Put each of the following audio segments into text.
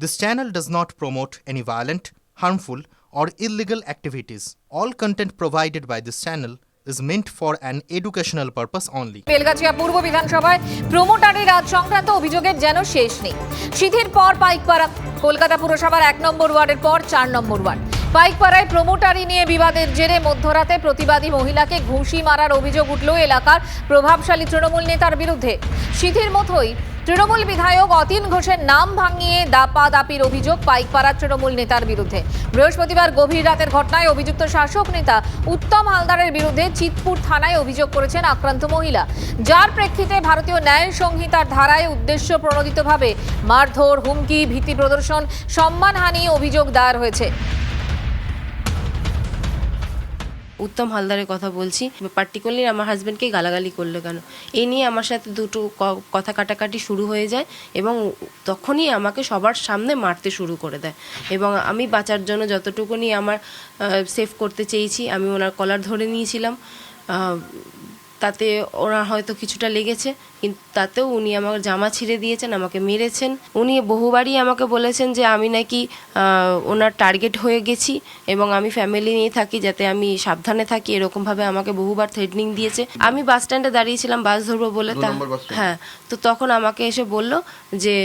This channel does not promote any violent, harmful, or illegal activities. All content provided by this channel is meant for an educational purpose only. Belgachia পূর্ব বিধানসভায় প্রমোটারি রাজ সংক্রান্ত অভিযোগের যেন শেষ নেই সিথির পর পাইকপাড়া কলকাতা পুরসভার এক নম্বর ওয়ার্ডের পর চার নম্বর ওয়ার্ড পাইকপাড়ায় প্রমোটারি নিয়ে বিবাদের জেরে মধ্যরাতে প্রতিবাদী মহিলাকে ঘুষি মারার অভিযোগ উঠল এলাকার প্রভাবশালী তৃণমূল নেতার বিরুদ্ধে সিথির মতোই তৃণমূল বিধায়ক অতীন ঘোষের নাম ভাঙিয়ে দাপা দাপির অভিযোগ পাইকপাড়ার তৃণমূল নেতার বিরুদ্ধে। বৃহস্পতিবার গভীর রাতের ঘটনায় অভিযুক্ত শাসক নেতা উত্তম হালদারের বিরুদ্ধে চিতপুর থানায় অভিযোগ করেছেন আক্রান্ত মহিলা। যার প্রেক্ষিতে ভারতীয় ন্যায় সংহিতার ধারায় উদ্দেশ্য প্রণোদিতভাবে মারধর, হুমকি, ভীতি প্রদর্শন, সম্মানহানি অভিযোগ দায়ের হয়েছে। উত্তম হালদারের কথা বলছি পার্টিকুলারলি আমার হাজব্যান্ডকে গালাগালি করল কেন? এই নিয়ে আমার সাথে দুটো কথা কাটাকাটি শুরু হয়ে যায় এবং তখনই আমাকে সবার সামনে মারতে শুরু করে দেয়। এবং আমি বাঁচার জন্য যতটুকুনি আমার সেভ করতে চেয়েছি, আমি ওনার কলার ধরে নিয়েছিলাম। তাতে ওনার হয়তো কিছুটা লেগেছে কিন্তু তাতেও উনি আমার জামা ছিঁড়ে দিয়েছেন আমাকে মেরেছেন। উনি বহুবারই আমাকে বলেছেন যে আমি নাকি ওনার টার্গেট হয়ে গেছি এবং আমি ফ্যামিলি নিয়ে থাকি যাতে আমি সাবধানে থাকি এরকমভাবে আমাকে বহুবার থ্রেটনিং দিয়েছে। আমি বাস স্ট্যান্ডে দাঁড়িয়েছিলাম বাস ধরবো বলে তা হ্যাঁ তো তখন আমাকে এসে বলল যে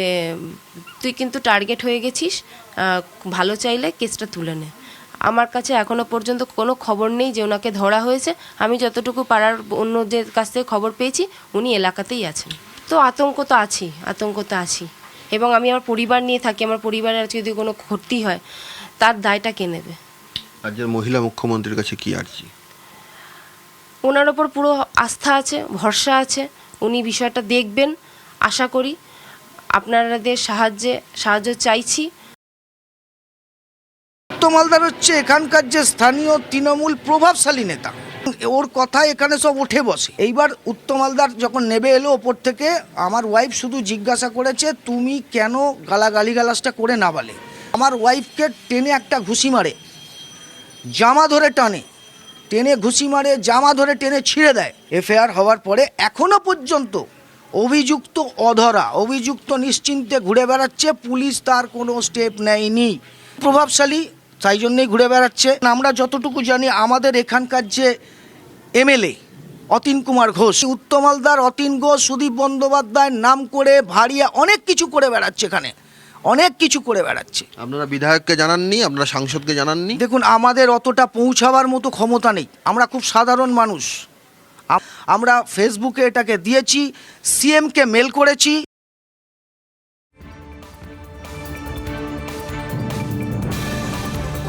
তুই কিন্তু টার্গেট হয়ে গেছিস ভালো চাইলে কেসটা তুলে নে। আমার কাছে এখনও পর্যন্ত কোনো খবর নেই যে ওনাকে ধরা হয়েছে। আমি যতটুকু পাড়ার অন্যদের কাছ থেকে খবর পেয়েছি উনি এলাকাতেই আছেন। তো আতঙ্ক তো আছি আতঙ্ক তো আছি এবং আমি আমার পরিবার নিয়ে থাকি আমার পরিবারের আজকে যদি কোনো ক্ষতি হয় তার দায়টা কে নেবে? রাজ্যের মহিলা মুখ্যমন্ত্রীর কাছে কি আর্জি? ওনার ওপর পুরো আস্থা আছে ভরসা আছে উনি বিষয়টা দেখবেন। আশা করি আপনাদের সাহায্যে সাহায্য চাইছি। উত্তম হালদার হচ্ছে এখানকার যে স্থানীয় তৃণমূল প্রভাবশালী নেতা। ওর কথা এখানে সব উঠে বসে। এইবার উত্তম হালদার যখন নেবে এলো ওপর থেকে, আমার ওয়াইফ শুধু জিজ্ঞাসা করেছে, তুমি কেন গালাগালি গালাসটা করে না বলে? আমার ওয়াইফকে টেনে একটা ঘুষি মারে, জামা ধরে টানে। টেনে ঘুষি মারে, জামা ধরে টেনে ছিঁড়ে দেয়। এফআইআর হওয়ার পরে এখনও পর্যন্ত অভিযুক্ত অধরা, অভিযুক্ত নিশ্চিন্তে ঘুরে বেড়াচ্ছে। পুলিশ তার কোনো স্টেপ নেয়নি। প্রভাবশালী তাই জন্যেই ঘুরে বেড়াচ্ছে। আমরা যতটুকু জানি আমাদের এখানকার যে এমএলএ অতীন কুমার ঘোষ উত্তম হালদার অতীন ঘোষ সুদীপ বন্দ্যোপাধ্যায়ের নাম করে ভারিয়া অনেক কিছু করে বেড়াচ্ছে এখানে। অনেক কিছু করে বেড়াচ্ছে। আপনারা বিধায়ককে জানাননি আপনারা সাংসদকে জানাননি? দেখুন আমাদের অতটা পৌঁছাবার মতো ক্ষমতা নেই। আমরা খুব সাধারণ মানুষ। আমরা ফেসবুকে এটাকে দিয়েছি সিএমকে মেল করেছি।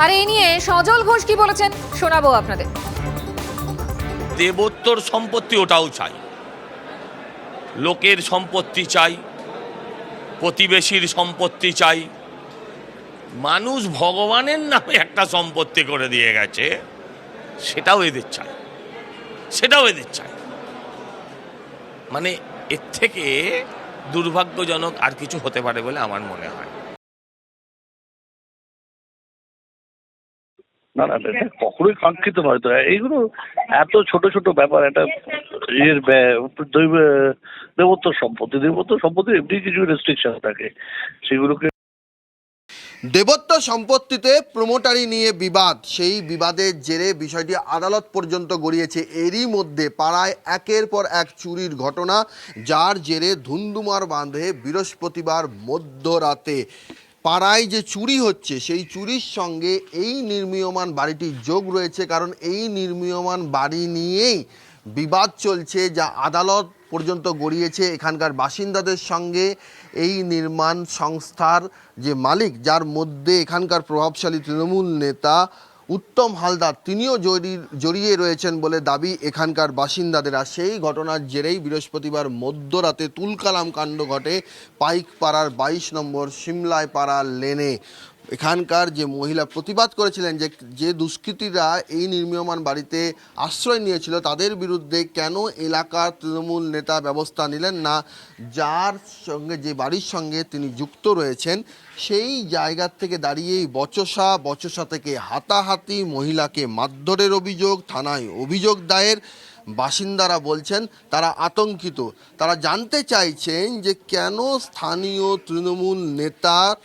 আর এই নিয়ে সজল ঘোষ কি বলেছেন শোনাবো আপনাদের। দেবোত্তর সম্পত্তি ওটাও চাই। লোকের সম্পত্তি চাই, প্রতিবেশীর সম্পত্তি চাই। মানুষ ভগবানের নামে একটা সম্পত্তি করে দিয়ে গেছে, সেটাও এদের চাই। সেটাও এদের চাই। মানে এর থেকে দুর্ভাগ্যজনক আর কিছু হতে পারে বলে আমার মনে হয়। না না কখনোই কাঙ্ক্ষিত নয়। তো এইগুলো এত ছোট ছোট ব্যাপার, একটা এর দৈব- দেবোত্তর সম্পত্তি। দেবত্ব সম্পত্তি এমনি কিছু রেস্ট্রিকশন থাকে। সেগুলোকে দেবত্ব সম্পত্তিতে প্রমোটারি নিয়ে বিবাদ। সেই বিবাদের জেরে বিষয়টি আদালত পর্যন্ত গড়িয়েছে। এরই মধ্যে পাড়ায় একের পর এক চুরির ঘটনা, যার জেরে ধুন্দুমার বাঁধে বৃহস্পতিবার মধ্যরাতে। পাড়ায় যে চুরি হচ্ছে, সেই চুরির সঙ্গে এই নির্মীয়মান বাড়িটির যোগ রয়েছে। কারণ এই নির্মীয়মান বাড়ি নিয়েই বিবাদ চলছে, যা আদালত পর্যন্ত গড়িয়েছে। এখানকার বাসিন্দাদের সঙ্গে এই নির্মাণ সংস্থার যে মালিক, যার মধ্যে এখানকার প্রভাবশালী তৃণমূল নেতা উত্তম হালদার, তিনিও জড়ি- জড়িয়ে রয়েছেন বলে দাবি এখানকার বাসিন্দাদের। আর সেই ঘটনার জেরেই বৃহস্পতিবার মধ্যরাতে তুলকালাম কাণ্ড ঘটে পাইকপাড়ার বাইশ নম্বর সিমলায় পাড়া লেনে। এখানকার যে মহিলা প্রতিবাদ করেছিলেন যে যে দুষ্কৃতীরা এই নির্মীয়মান বাড়িতে আশ্রয় নিয়েছিল, তাদের বিরুদ্ধে কেন এলাকার তৃণমূল নেতা ব্যবস্থা নিলেন না? যার সঙ্গে, যে বাড়ির সঙ্গে তিনি যুক্ত রয়েছেন, সেই জায়গার থেকে দাঁড়িয়েই বচসা বচসা থেকে হাতাহাতি মহিলাকে মারধরের অভিযোগ, থানায় অভিযোগ দায়ের। বাসিন্দারা বলছেন, তারা আতঙ্কিত। তারা জানতে চাইছেন যে, কেন স্থানীয় তৃণমূল নেতার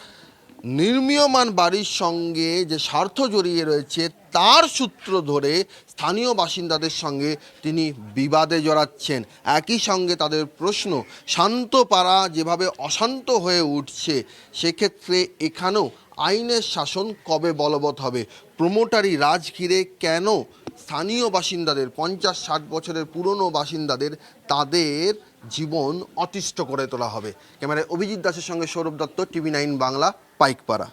নির্মীয়মান বাড়ির সঙ্গে যে স্বার্থ জড়িয়ে রয়েছে, তার সূত্র ধরে স্থানীয় বাসিন্দাদের সঙ্গে তিনি বিবাদে জড়াচ্ছেন। একই সঙ্গে তাদের প্রশ্ন, শান্ত পাড়া যেভাবে অশান্ত হয়ে উঠছে, সেক্ষেত্রে এখানেও আইনের শাসন কবে বলবৎ হবে? প্রমোটারি রাজ ঘিরে কেন স্থানীয় বাসিন্দাদের, পঞ্চাশ ষাট বছরের পুরনো বাসিন্দাদের তাদের জীবন অতিষ্ঠ করে তোলা হবে। ক্যামেরায় অভিজিৎ দাসের সঙ্গে সৌরভ দত্ত, টিভি নাইন বাংলা, পাইকপাড়া।